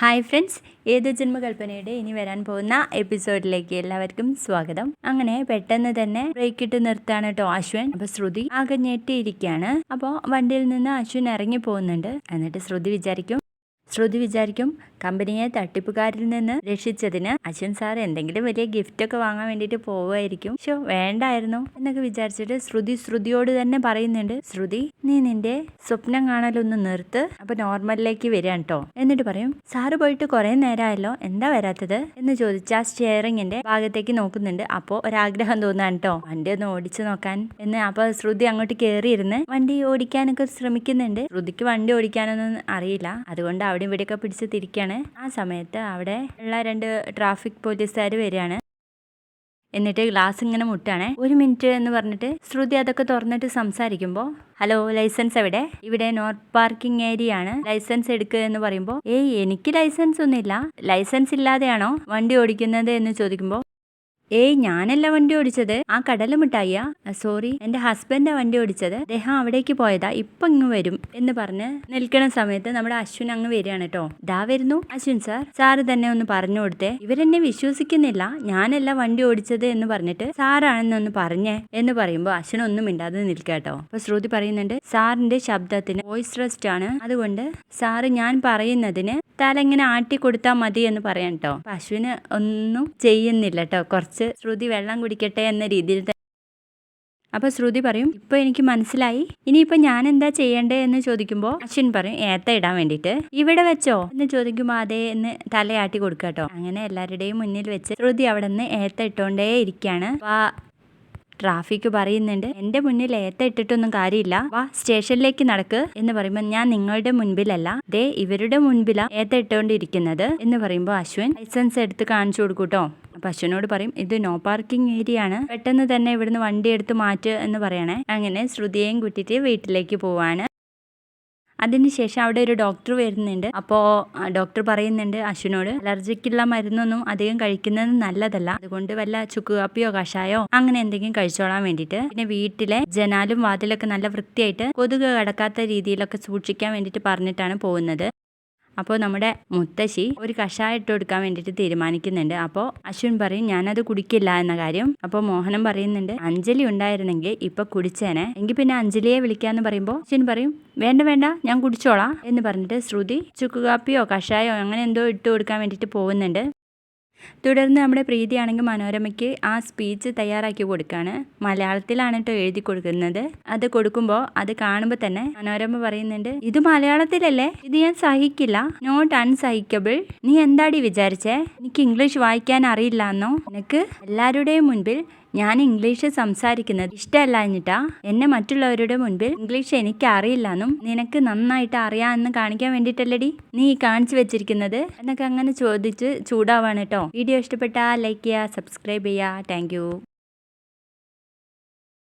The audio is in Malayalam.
ഹായ് ഫ്രണ്ട്സ് ഏത് ജന്മകൽപ്പനയുടെ ഇനി വരാൻ പോകുന്ന എപ്പിസോഡിലേക്ക് എല്ലാവർക്കും സ്വാഗതം. അങ്ങനെ പെട്ടെന്ന് തന്നെ ബ്രേക്ക് ഇട്ട് നിർത്താണ് കേട്ടോ അശ്വൻ. അപ്പൊ ശ്രുതി ആകെ ഞെട്ടിയിരിക്കുകയാണ്. അപ്പോൾ വണ്ടിയിൽ നിന്ന് അശ്വൻ ഇറങ്ങി പോകുന്നുണ്ട്. എന്നിട്ട് ശ്രുതി വിചാരിക്കും ശ്രുതി വിചാരിക്കും കമ്പനിയെ തട്ടിപ്പുകാരിൽ നിന്ന് രക്ഷിച്ചതിന് അശ്വൻ സാർ എന്തെങ്കിലും വലിയ ഗിഫ്റ്റ് ഒക്കെ വാങ്ങാൻ വേണ്ടിയിട്ട് പോവുമായിരിക്കും. ഷോ വേണ്ടായിരുന്നു എന്നൊക്കെ വിചാരിച്ചിട്ട് ശ്രുതി ശ്രുതിയോട് തന്നെ പറയുന്നുണ്ട് ശ്രുതി നീ നിന്റെ സ്വപ്നം കാണലൊന്ന് നിർത്ത് അപ്പൊ നോർമലിലേക്ക് വരിക കേട്ടോ എന്നിട്ട് പറയും സാറ് പോയിട്ട് കുറെ നേരമായല്ലോ എന്താ വരാത്തത്? എന്ന് ചോദിച്ചാ ആ സ്റ്റിയറിംഗിന്റെ ഭാഗത്തേക്ക് നോക്കുന്നുണ്ട്. അപ്പോ ഒരാഗ്രഹം തോന്നാൻ കേട്ടോ വണ്ടി ഒന്ന് ഓടിച്ചു നോക്കാൻ. എന്ന് അപ്പൊ ശ്രുതി അങ്ങോട്ട് കയറിയിരുന്ന് വണ്ടി ഓടിക്കാനൊക്കെ ശ്രമിക്കുന്നുണ്ട്. ശ്രുതിക്ക് വണ്ടി ഓടിക്കാനൊന്നും അറിയില്ല. അതുകൊണ്ട് അവിടെ ഇവിടെയൊക്കെ പിടിച്ച് തിരിക്കാണ് ആ സമയത്ത് അവിടെ ഉള്ള രണ്ട് ട്രാഫിക് പോലീസുകാർ വരികയാണ്. എന്നിട്ട് ഗ്ലാസ് ഇങ്ങനെ മുട്ടാണ്. ഒരു മിനിറ്റ് എന്ന് പറഞ്ഞിട്ട് ശ്രുതി അതൊക്കെ തുറന്നിട്ട് സംസാരിക്കുമ്പോൾ ഹലോ ലൈസൻസ് എവിടെ? ഇവിടെ നോർത്ത് പാർക്കിംഗ് ഏരിയ ആണ്. ലൈസൻസ് എടുക്കുക എന്ന് പറയുമ്പോൾ ഏയ് എനിക്ക് ലൈസൻസ് ഒന്നുമില്ല. ലൈസൻസ് ഇല്ലാതെയാണോ വണ്ടി ഓടിക്കുന്നത്? എന്ന് ചോദിക്കുമ്പോൾ ഏയ് ഞാനല്ല വണ്ടി ഓടിച്ചത്. ആ കടല മിഠായിയാ. സോറി എന്റെ ഹസ്ബൻഡാ വണ്ടി ഓടിച്ചത്. അദ്ദേഹം അവിടേക്ക് പോയതാ. ഇപ്പൊ ഇങ്ങ് വരും എന്ന് പറഞ്ഞ് നിൽക്കണ സമയത്ത് നമ്മുടെ അശ്വിൻ അങ്ങ് വരികയാണ് കേട്ടോ. ദാ വരുന്നു. അശ്വിൻ സാർ. സാറ് തന്നെ ഒന്ന് പറഞ്ഞു കൊടുത്തേ. ഇവരെന്നെ വിശ്വസിക്കുന്നില്ല. ഞാനല്ല വണ്ടി ഓടിച്ചത് എന്ന് പറഞ്ഞിട്ട് സാറാണെന്നൊന്ന് പറഞ്ഞേ എന്ന് പറയുമ്പോൾ അശ്വിൻ ഒന്നും മിണ്ടാതെ നിൽക്കുക കേട്ടോ. അപ്പൊ ശ്രുതി പറയുന്നുണ്ട് സാറിന്റെ ശബ്ദത്തിന് വോയിസ് റെസ്റ്റ് ആണ്. അതുകൊണ്ട് സാറ് ഞാൻ പറയുന്നതിന് തല ഇങ്ങനെ ആട്ടി കൊടുത്താൽ മതി എന്ന് പറയാം കേട്ടോ. അശ്വിന് ഒന്നും ചെയ്യുന്നില്ല കേട്ടോ. കുറച്ച് ശ്രുതി വെള്ളം കുടിക്കട്ടെ എന്ന രീതിയിൽ തന്നെ. അപ്പൊ ശ്രുതി പറയും ഇപ്പൊ എനിക്ക് മനസ്സിലായി. ഇനിയിപ്പൊ ഞാൻ എന്താ ചെയ്യണ്ടേ? എന്ന് ചോദിക്കുമ്പോൾ അശ്വിൻ പറയും ഏത്ത ഇടാൻ വേണ്ടിട്ട്. ഇവിടെ വെച്ചോ? എന്ന് ചോദിക്കുമ്പോൾ അതേ എന്ന് തലയാട്ടി കൊടുക്കുക കേട്ടോ അങ്ങനെ എല്ലാവരുടെയും മുന്നിൽ വെച്ച് ശ്രുതി അവിടെ നിന്ന് ഏത്ത ഇട്ടോണ്ടേ ഇരിക്കുകയാണ് ട്രാഫിക് പറയുന്നുണ്ട്. എന്റെ മുന്നിൽ ഏത്ത ഇട്ടിട്ടൊന്നും കാര്യമില്ല. വാ സ്റ്റേഷനിലേക്ക് നടക്ക് എന്ന് പറയുമ്പോൾ ഞാൻ നിങ്ങളുടെ മുൻപിലല്ല. ദേ ഇവരുടെ മുൻപിലാ ഏത്ത ഇട്ടുകൊണ്ടിരിക്കുന്നത് എന്ന് പറയുമ്പോൾ അശ്വിൻ ലൈസൻസ് എടുത്ത് കാണിച്ചു കൊടുക്കൂട്ടോ അപ്പൊ അശ്വിനോട് പറയും ഇത് നോ പാർക്കിംഗ് ഏരിയ ആണ്. പെട്ടെന്ന് തന്നെ ഇവിടുന്ന് വണ്ടി എടുത്ത് മാറ്റുക എന്ന് പറയണേ. അങ്ങനെ ശ്രുതിയെയും കൂട്ടിയിട്ട് വീട്ടിലേക്ക് പോവാണ്. അതിനുശേഷം അവിടെ ഒരു ഡോക്ടർ വരുന്നുണ്ട്. അപ്പോൾ ഡോക്ടർ പറയുന്നുണ്ട് അശ്വിനോട് അലർജിക്കുള്ള മരുന്നൊന്നും അധികം കഴിക്കുന്നത് നല്ലതല്ല. അതുകൊണ്ട് വല്ല ചുക്ക് കാപ്പിയോ കഷായോ അങ്ങനെ എന്തെങ്കിലും കഴിച്ചോളാൻ വേണ്ടിയിട്ട് പിന്നെ വീട്ടിലെ ജനാലും വാതിലൊക്കെ നല്ല വൃത്തിയായിട്ട് കൊതുക് കടക്കാത്ത രീതിയിലൊക്കെ സൂക്ഷിക്കാൻ വേണ്ടിയിട്ട് പറഞ്ഞിട്ടാണ് പോകുന്നത്. അപ്പോൾ നമ്മുടെ മുത്തശ്ശി ഒരു കഷായം ഇട്ട് കൊടുക്കാൻ വേണ്ടിയിട്ട് തീരുമാനിക്കുന്നുണ്ട്. അപ്പോൾ അശ്വിൻ പറയും ഞാനത് കുടിക്കില്ല എന്ന കാര്യം. അപ്പോൾ മോഹനം പറയുന്നുണ്ട് അഞ്ജലി ഉണ്ടായിരുന്നെങ്കിൽ ഇപ്പൊ കുടിച്ചേനെ. എങ്കിൽ പിന്നെ അഞ്ജലിയെ വിളിക്കാന്ന് പറയുമ്പോൾ അശ്വിൻ പറയും വേണ്ട വേണ്ട ഞാൻ കുടിച്ചോളാം എന്ന് പറഞ്ഞിട്ട് ശ്രുതി ചുക്കുകാപ്പിയോ കഷായോ അങ്ങനെ എന്തോ ഇട്ട് കൊടുക്കാൻ വേണ്ടിയിട്ട് പോകുന്നുണ്ട്. തുടർന്ന് നമ്മുടെ പ്രീതിയാണെങ്കിൽ മനോരമയ്ക്ക് ആ സ്പീച്ച് തയ്യാറാക്കി കൊടുക്കുകയാണ് മലയാളത്തിലാണ് കേട്ടോ എഴുതി കൊടുക്കുന്നത്. അത് കൊടുക്കുമ്പോൾ അത് കാണുമ്പോൾ തന്നെ മനോരമ പറയുന്നുണ്ട് ഇത് മലയാളത്തിലല്ലേ? ഇത് ഞാൻ സഹിക്കില്ല. നോട്ട് അൺസഹിക്കബിൾ നീ എന്താടി വിചാരിച്ചേ? എനിക്ക് ഇംഗ്ലീഷ് വായിക്കാൻ അറിയില്ല എന്നോ എനിക്ക് എല്ലാവരുടെയും മുൻപിൽ ഞാൻ ഇംഗ്ലീഷ് സംസാരിക്കുന്നത് ഇഷ്ടമല്ല എന്നിട്ടാ എന്നെ മറ്റുള്ളവരുടെ മുൻപിൽ ഇംഗ്ലീഷ് എനിക്ക് അറിയില്ലെന്നും നിനക്ക് നന്നായിട്ട് അറിയാമെന്ന് കാണിക്കാൻ വേണ്ടിയിട്ടല്ലടി നീ കാണിച്ചു വെച്ചിരിക്കുന്നത്? എന്നൊക്കെ അങ്ങനെ ചോദിച്ച് ചൂടാവാണ് കേട്ടോ വീഡിയോ ഇഷ്ടപ്പെട്ടാൽ ലൈക്ക് ചെയ്യുക സബ്സ്ക്രൈബ് ചെയ്യുക. താങ്ക്